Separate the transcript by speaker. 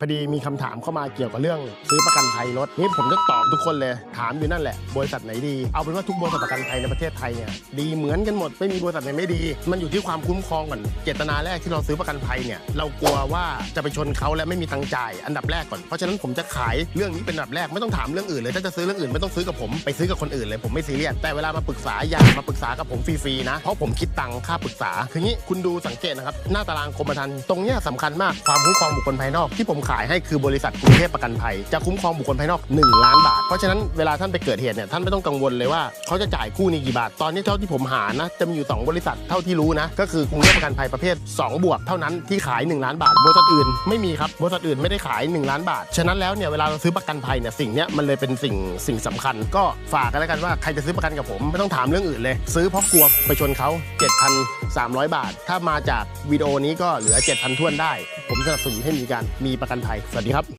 Speaker 1: พอดีมีคำถามเข้ามาเกี่ยวกับเรื่อง ซื้อประกันภัยรถนี่ผมจะตอบทุกคนเลยถามอยู่นั่นแหละ บริษัทไหนดี เอาเป็นว่าทุกบริษัทประกันภัยในประเทศไทยเนี่ยดีเหมือนกันหมดไม่มีบริษัทไหนไม่ดี มันอยู่ที่ความคุ้มครองก่อนเจตนาแรกที่เราซื้อประกันภัยเนี่ยเรากลัวว่าจะไปชนเขาและไม่มีตังจ่ายอันดับแรกก่อนเพราะฉะนั้นผมจะขายเรื่องนี้เป็นอันดับแรกไม่ต้องถามเรื่องอื่นเลยถ้าจะซื้อเรื่องอื่นไม่ต้องซื้อกับผมไปซื้อกับคนอื่นเลยผมไม่ซีเรียสแต่เวลามาปรึกษาอย่ามาปรึกษากับผมฟรีๆนะเพราะผมคิดตังค่าปรึกษาคืองี้คุณดูสังเกตนะครับหน้าตารางกรมธรรม์ตรงเนี้ยสำคัญมากความคุ้มครองบุคคลภายนอกที่ผมขายให้คือบริษัทกรุงเทพประกันภัย จะคุ้มครองบุคคลภายนอก 1 ล้านบาท เพราะฉะนั้นเวลาท่านไปเกิดเหตุเนี่ยท่านไม่ต้องกังวลเลยว่าเขาจะจ่ายคู่นี้กี่บาท ตอนนี้เท่าที่ผมหานะจะมีอยู่ 2 บริษัทเท่าที่รู้นะ ก็คือกรุงเทพประกันภัยประเภท 2 บวกเท่านั้นที่ขาย 1 ล้านบาทบริษัทอื่นไม่มีครับบริษัทอื่นไม่ได้ขาย 1 ล้านบาท ฉะนั้นแล้วเนี่ยเวลาเราซื้อประกันภัยเนี่ยสิ่งเนี้ยมันเลยเป็นสิ่งสิ่งสำคัญ ก็ฝากกันแล้วกันว่าใครจะซื้อประกันกับผมไม่ต้องถามเรื่องอื่นเลย ซื้อเพราะกลัวไปชนเขา7,300 บาท ถ้ามาจากวิดีโอนี้ก็เหลือ 7,000ท้วนได้ ผมสนับสนุนให้มีการมีประกันไทย สวัสดีครับ